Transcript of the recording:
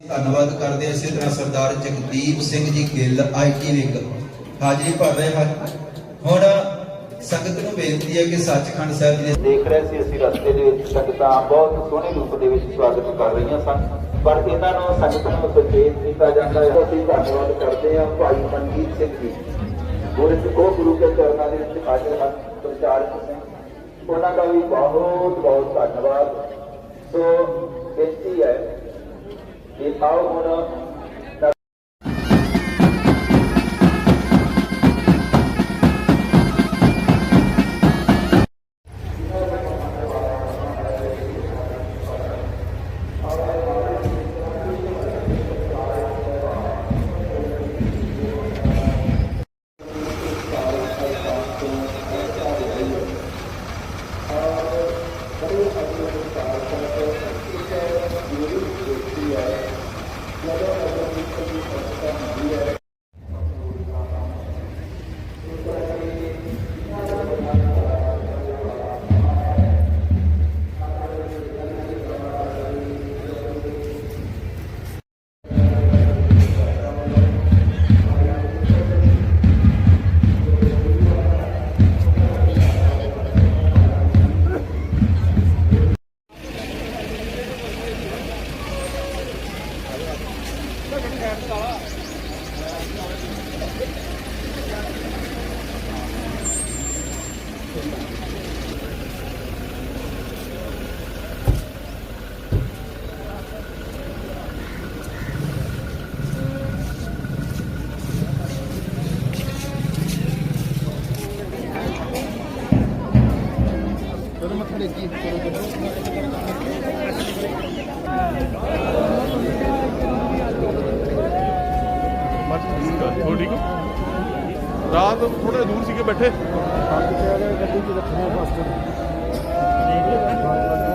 ਧੰਨਵਾਦ ਕਰਦੇ ਹਾਂ ਇਸੇ ਤਰ੍ਹਾਂ ਸਰਦਾਰ ਜਗਦੀਪ ਸਿੰਘ ਜੀ ਗਿੱਲ, ਆਈਟੀ ਵਿੰਗ। ਹਾਜ਼ਰੀ ਭਰ ਰਹੇ ਹਨ ਹੁਣ ਸੰਗਤ ਨੂੰ ਬੇਨਤੀ ਹੈ ਕਿ ਸੱਚਖੰਡ ਸਾਹਿਬ ਜੀ ਦੇਖ ਰਹੇ ਸੀ ਅਸੀਂ ਰਸਤੇ ਦੇ ਵਿੱਚ ਸੰਗਤਾਂ ਬਹੁਤ ਸੋਹਣੇ ਰੂਪ ਦੇ ਵਿੱਚ ਸਵਾਗਤ ਕਰ ਰਹੀਆਂ ਸਨ, ਪਰ ਇਹਨਾਂ ਨੂੰ ਸੰਗਤ ਨੂੰ ਸੁਚੇਤ ਕੀਤਾ ਜਾਂਦਾ ਹੈ। ਅਸੀਂ ਧੰਨਵਾਦ ਕਰਦੇ ਹਾਂ ਭਾਈ ਮਨਜੀਤ ਸਿੰਘ ਜੀ। ਗੁਰੂ ਉਹ ਗੁਰੂ ਕੇ ਚਰਨਾਂ ਦੇ ਵਿੱਚ ਹਾਜ਼ਰ ਹਨ ਪ੍ਰਚਾਰਕ ਸਿੰਘ। ਉਹਨਾਂ ਦਾ ਵੀ ਬਹੁਤ ਬਹੁਤ ਧੰਨਵਾਦ। ਸੋ ਬੇਨਤੀ ਹੈ ਕਿ ਆਓ ਹੁਣ ਰਾਤ ਥੋੜੇ ਦੂਰ ਸੀਗੇ ਬੈਠੇ। ਆ ਯਾਰ ਆ ਜਾਓ